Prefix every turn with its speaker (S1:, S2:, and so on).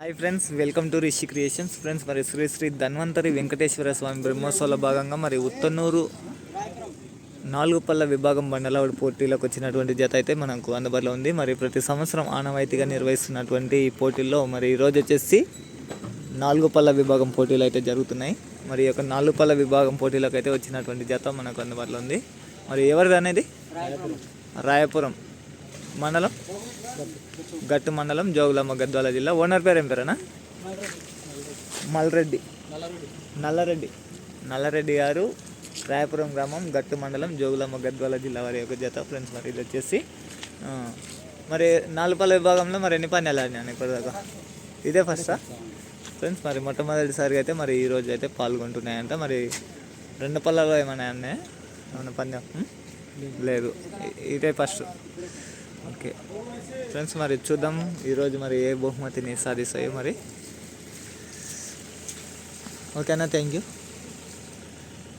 S1: Hi friends welcome to Rishi creations. Friends మరి శ్రీ శ్రీ ధన్వంతరి వెంకటేశ్వర స్వామి బ్రహ్మోత్సవాల భాగంగా మరి ఉత్తనూరు నాలుగు పళ్ళ విభాగం బండలవాడి పోటీలకు వచ్చినటువంటి జత అయితే మనకు అందుబాటులో ఉంది. మరి ప్రతి సంవత్సరం ఆనవాయితీగా నిర్వహిస్తున్నటువంటి ఈ పోటీల్లో మరి ఈరోజు వచ్చేసి నాలుగు పళ్ళ విభాగం పోటీలు అయితే జరుగుతున్నాయి. మరి ఈ యొక్క నాలుగు పళ్ళ విభాగం పోటీలకు అయితే వచ్చినటువంటి జత మనకు అందుబాటులో ఉంది. మరి ఎవరిది అనేది? రాయపురం. మండలం? గట్టు మండలం జోగులమ్మ గద్వాల జిల్లా. ఓనర్ పేరు ఏం పేరేనా మల్రెడ్డి. నల్లరెడ్డి. నల్లరెడ్డి గారు రాయపురం గ్రామం గట్టు మండలం జోగులమ్మ గద్వాల జిల్లా వారి యొక్క జత ఫ్రెండ్స్ మరి ఇది వచ్చేసి. మరి నాలుగుపల్లి విభాగంలో మరి ఎన్ని పని ఆడినాను ఇప్పటిదాకా? ఇదే ఫస్టా ఫ్రెండ్స్ మరి మొట్టమొదటిసారిగా అయితే మరి ఈ రోజు అయితే పాల్గొంటున్నాయంట. మరి రెండు పళ్ళలో ఏమైనా అన్నాయి ఏమైనా పందెం? లేదు. ఇదే ఫస్ట్ ఓకే. ఫ్రెండ్స్ మరి చూద్దాం. ఈరోజు మరి ఏ బహుమతిని సాధిస్తాయో మరి. ఓకేనా? Thank you.